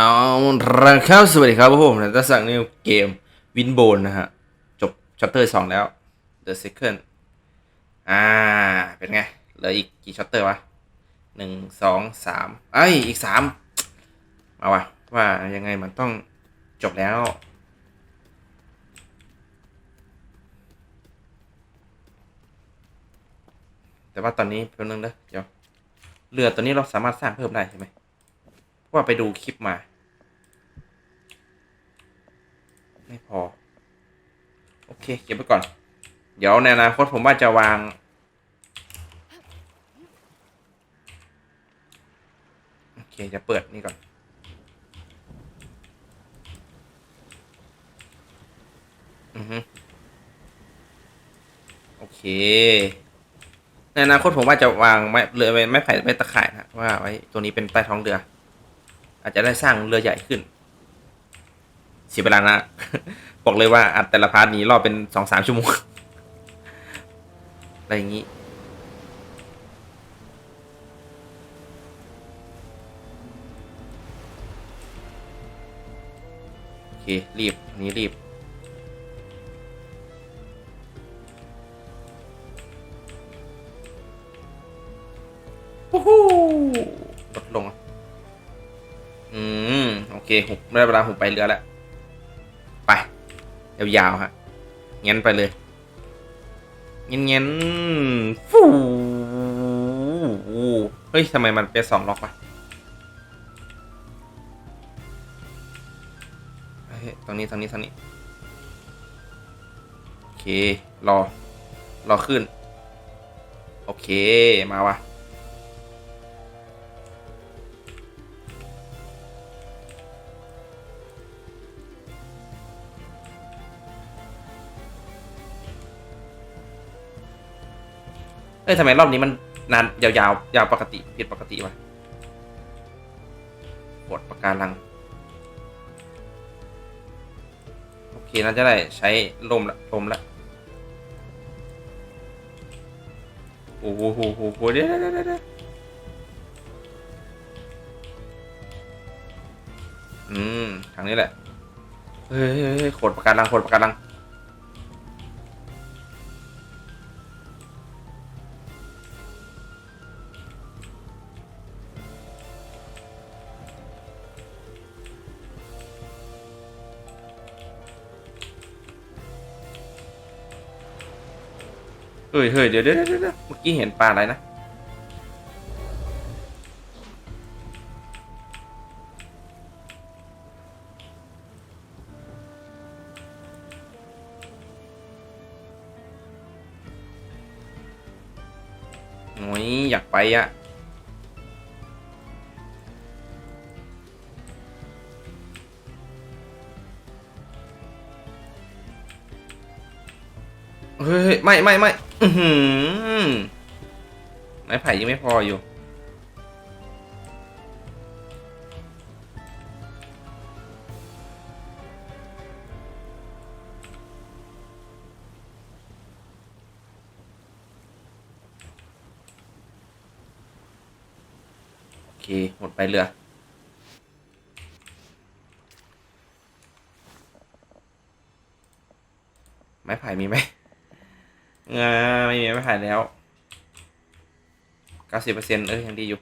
เอาละครับสวัสดีครับผมนะตัสักนิวเกมวินโบนนะฮะ จบชัปเตอร์สองแล้ว The Second อ่า เป็นไง เหลืออีกกี่ชัปเตอร์วะหนึ่งสองสามไอ้ยอีกสามมาวะว่ายังไงมันต้องจบแล้ว แต่ว่าตอนนี้เพิ่มนึงเด้อเดี๋ยวเรือตัวนี้เราสามารถสร้างเพิ่มได้ใช่ไหม ว่าไปดูคลิปมา ไม่พอ โอเค เก็บไว้ก่อน เดี๋ยวในอนาคตผมว่าจะวาง โอเค จะเปิดนี่ก่อนอือฮึโอเค ในอนาคตผมว่าจะวางไม้เรือไว้ไม้ไผ่ไม้ตะข่ายนะว่าไว้ตัวนี้เป็นใต้ท้องเรือ อาจจะได้สร้างเรือใหญ่ขึ้นเสียเวลานะ บอกเลยว่าอัดแต่ละพาร์ทนี้รอบเป็นสองสามชั่วโมง อะไรอย่างนี้ โอเค รีบ อันนี้รีบ วู้ฮู้ เคหุบได้เวลาหุบไปเรือแล้ว ไป ยาวๆฮะเงี้ยนไปเลยเงี้ยนเงี้ยฟูเฮ้ยทำไมมันเป็นสองล็อกวะเฮ้ยตรงนี้ตรงนี้ตรงนี้ โอเค รอ รอขึ้น โอเค มาว่ะ เอ้ยทำไมรอบนี้มันนานยาวๆยาวปกติผิดปกติวะกดปากการัง โอเคน่าจะได้ใช้ลมละลมละโอ้โหโหโหโหเดี๋ยวเดี๋ยวเดี๋ยวเดี๋ยวอืมทางนี้แหละ เฮ้ยเฮ้ยเฮ้ยโขดปากการังโขดปากการัง ฮ้ยเฮ้ยเดี๋ยวเดี๋ยวเดี๋ยวเมื่อกี้เห็นปลาอะไรนะโอ้ยอยากไปอะเฮ้ยไม่ไม่ไม่ อือหือไม้ไผ่ยังไม่พออยู่ โอเค หมดไปเรือไม้ไผ่มีไหม ออไม่มีไม้ไผ่แล้วเก้าสิบเปอร์เซ็นต์เออยังดีอยู่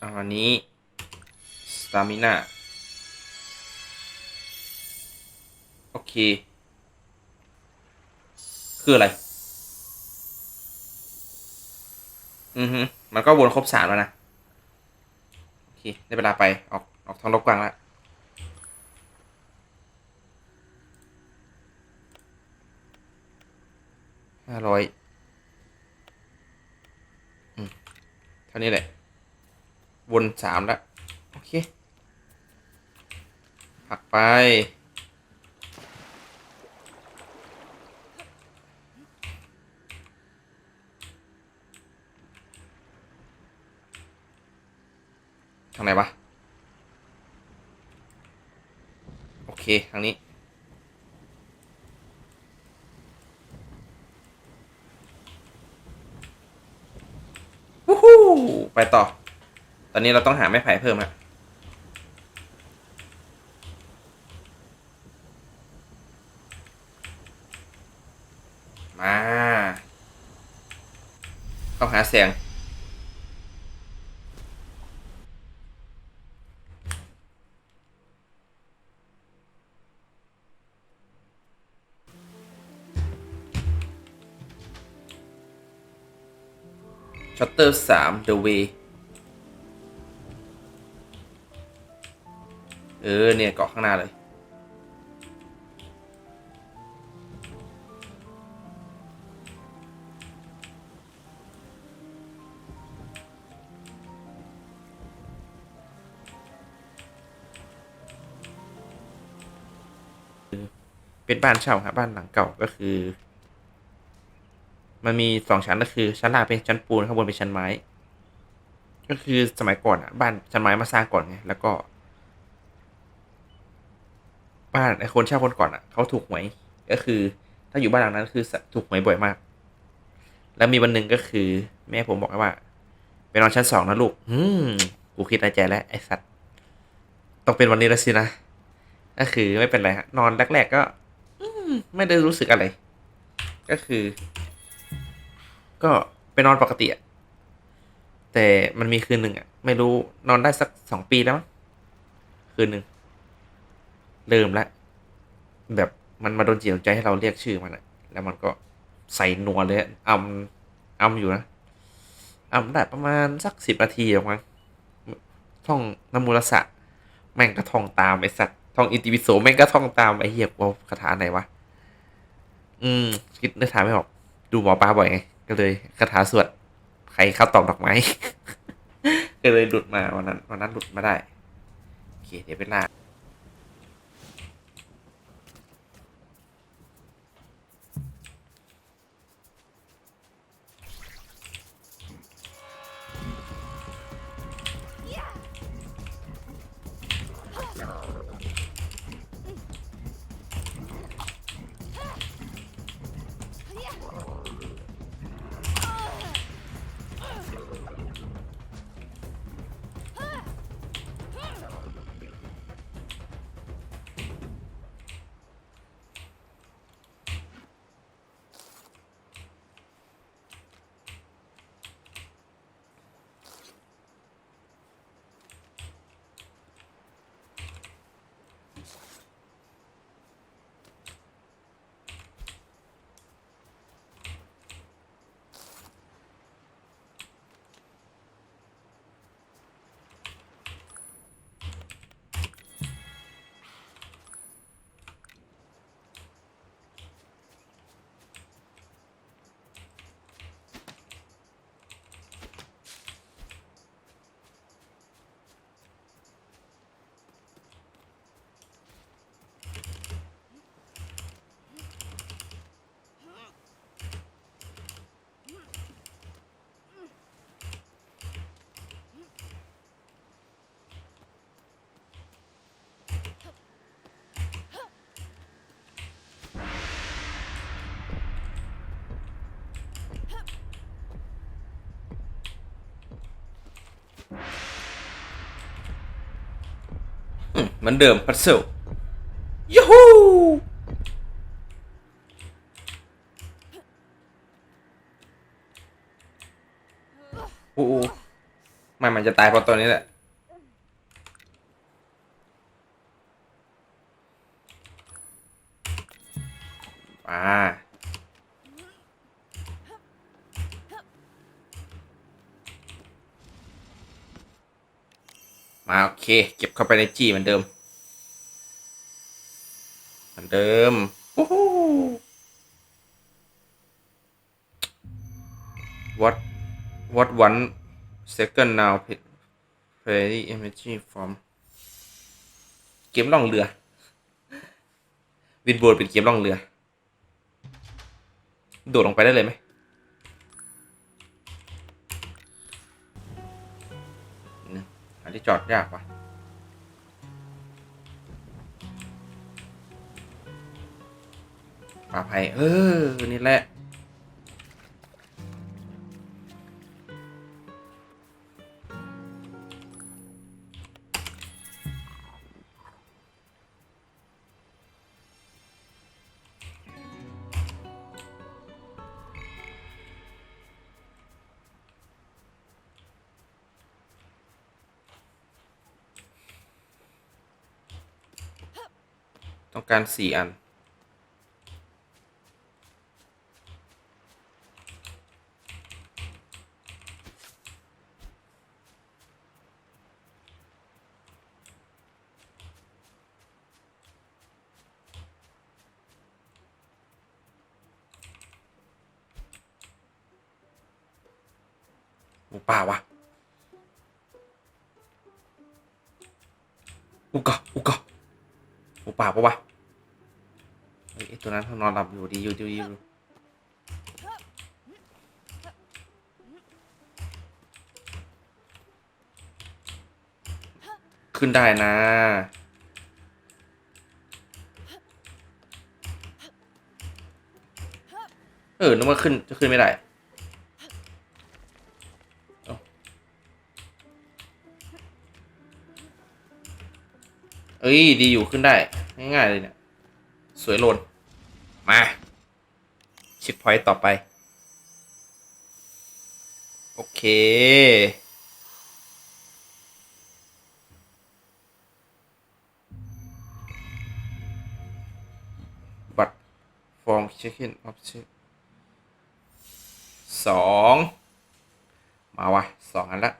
อะอันนี้สตามิน่าโอเค คืออะไร อือฮึมันก็วนครบสามแล้วนะ โอเค ได้เวลาไปออก ออกทางรบกวางแล้วห้าร้อยอืมเท่านี้แหละ วนสามแล้ว โอเค ผักไปทางไหนวะ โอ เคทางนี้อฮู้ไปต่อ ตอนนี้เราต้องหาไม้ไผ่เพิ่มฮะมา ต้องหาแสง ชัตเตอร์สาม The Way เออ เนี่ยเกาะข้างหน้าเลย เป็นบ้านเช่าครับบ้านหลังเก่าก็คือ มันมีสองชั้นก็คือชั้นล่างเป็นชั้นปูนข้างบนเป็นชั้นไม้ ก็คือสมัยก่อนอะ บ้านชั้นไม้มาสร้างก่อนไงแล้วก็ บ้านไอ้คนเช่าคนก่อนอะเขาถูกหวยก็คือ ถ้าอยู่บ้านหลังนั้นคือถูกหวยบ่อยมาก แล้วมีวันหนึ่งก็คือ แม่ผมบอกว่าไปนอนชั้นสองนะลูกอืมกูคิดในใจแล้วไอ้สัตว์ต้องเป็นวันนี้แล้วสินะก็คือไม่เป็นไรฮะนอนแรก ๆ ก็ อืไม่ได้รู้สึกอะไร ก็คือ ก็ไปนอนปกติอะแต่มันมีคืนหนึ่งอะไม่รู้นอนได้สักสองปีแล้วมั้งคืนหนึ่งเริ่มละแบบมันมาโดนจิตโดนใจให้เราเรียกชื่อมันอะแล้วมันก็ใส่นัวเลยอะอำอำอยู่นะอำได้ประมาณสักสิบนาทีออกมาท่องนโมูลสะแม่งก็ท่องตามไอสัตว์ท่องอิติปิโสแม่งก็ท่องตามไอเหี้ยว่าคาถาไหนวะ อืม คิดนึกถามไม่ออก ดูหมอปลาบ่อยไง ก็เลยคาถาสวดใครเข้าตอกดอกไม้ ก็เลยหลุดมาวันนั้นวันนั้นหลุดมาได้ โอเค เดี๋ยวเป็นหน้า เหมือนเดิมพัซเซิลยูฮูอู้อู้ไม่มันจะตายเพราะตัวนี้แหละ เคเก็บเข้าไปในจีเหมือนเดิม เหมือนเดิมวู้ฮู้ what what one second now play energy from เกมล่องเรือ วินโบนเป็นเกมล่องเรือ โดดลงไปได้เลยไหมอันที่จอดยากว่ะ ปลาไผ่เออ นี่แหละ ต้องการสี่อัน หมูป่าวะอุกะอุกะหมูป่าปะวะเฮ้ยไอ้ตัวนั้นนอนหลับอยู่ดีอยู่ดีอยู่ขึ้นได้นะเออนึกว่าขึ้นจะขึ้นไม่ได้ เอ้ย ดีอยู่ขึ้นได้ ง่ายๆเลยเนี่ย สวยโลน มาเช็คพอยต์ต่อไป โอเค บัตรฟอร์มเช็คอินออฟเช็คสองมาวะสองอันละ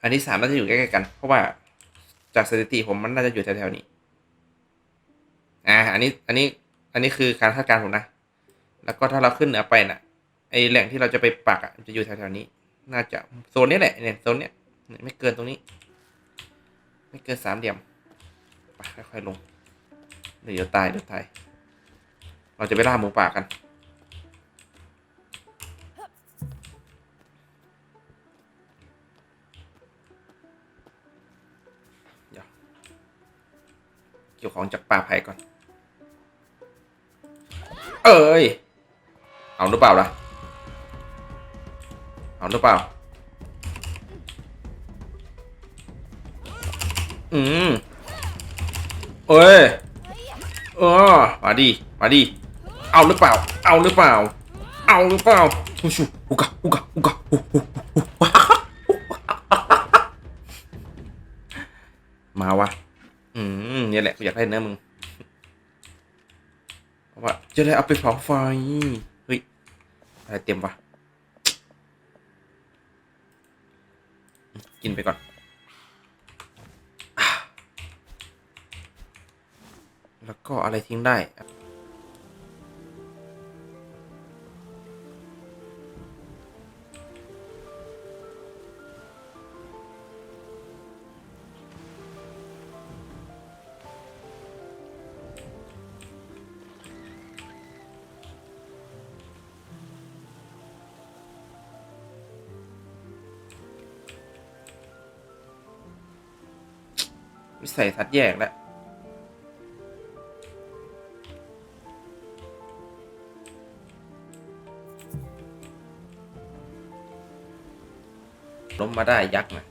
อันที่สามน่าจะอยู่ใกล้ๆกัน เพราะว่า จากสถิติผมมันน่าจะอยู่แถวๆนี้ อ่า อันนี้ อันนี้ อันนี้คือการคาดการณ์ผมนะ แล้วก็ถ้าเราขึ้นเหนือไปน่ะ ไอแหล่งที่เราจะไปปักอะจะอยู่แถวๆนี้ น่าจะโซนนี้แหละ เนี่ยโซนเนี้ยเนี่ยไม่เกินตรงนี้ ไม่เกินสามเหลี่ยมไปค่อยๆลง เดี๋ยวตายเดี๋ยวตาย เราจะไปล่าหมูป่ากัน กี่ยวของจากป่าไผ่ก่อน เอ้ย เอาหรือเปล่าล่ะ เอาหรือเปล่า อืมเอ้ยเออมาดิ มาดิ เอาหรือเปล่า เอาหรือเปล่า เอาหรือเปล่าอุชุอุกะอุกะอุกะอุอุอุมาวะ นี่ยแหละกูอยากได้เนื้อมึงเพราะว่าจะได้เอาไปเผาไฟ เฮ้ย อะไรเต็มวะ กินไปก่อน แล้วก็อะไรทิ้งได้ วิสัยทัศน์แยกแล้วล้มมาได้ยักษ์นะ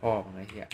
พ่อของไอ้เหี้ย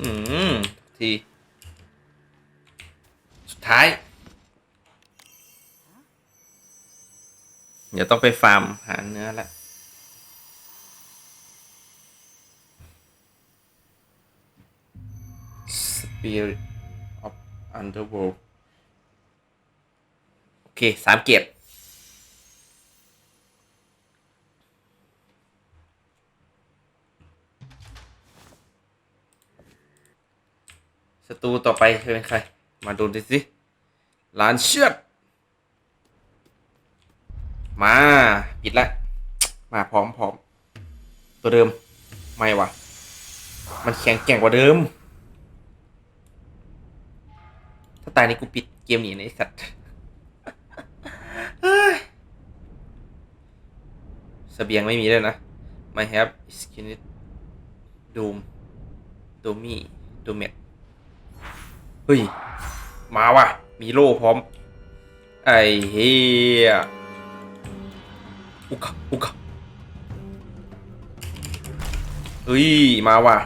อืม ที สุดท้ายดี๋ยวต้องไปฟาร์มหาเนื้อละ Spirit of Underworld โอเค สามเก็บ ศัตรูต่อไปจะเป็นใคร มาดูดิสิลานเชือด มา ปิดละ มาพร้อมพร้อม ตัวเดิม ไม่วะมันแข็งแกร่งกว่าเดิม ถ้าตายนี่กูปิดเกมหนีในสัตว์เฮ้ยเสบียงไม่มีเลยนะ My have skin it doom domi domet เฮ้ย มาว่ะ มีโล่พร้อม ไอ้เฮียอุกะอุกะเฮ้ย มาว่ะ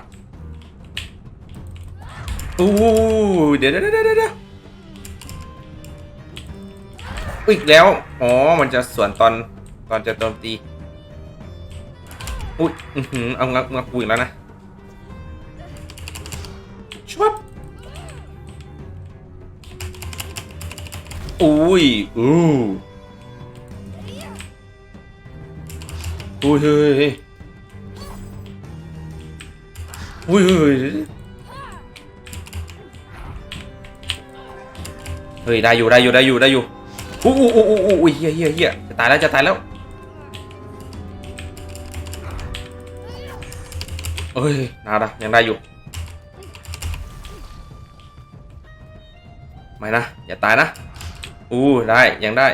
อู้เดี๋ยวเดี๋ยวเดี๋ยวเดี๋ยวอีกแล้ว อ๋อ มันจะสวนตอนตอนจะโจมตี อุ้ย อือหือเอางักงักกูอีกแล้วนะ อุ้ยอู้อุ้ยเฮ้ยอุ้ยเฮ้ยเฮ้ยได้อยู่ได้อยู่ได้อยู่ได้อยู่อู้อู้อู้อู้อู้เฮียเฮียเฮียจะตายแล้วจะตายแล้วเอ้ยนาดะยังได้อยู่ไม่นะอย่าตายนะ อู้ได้ ยังได้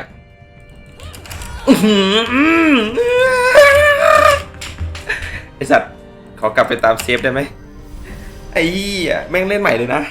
ไอสัตว์ ขอกลับไปตามเซฟได้ไหมไอ้แม่งเล่นใหม่เลยนะ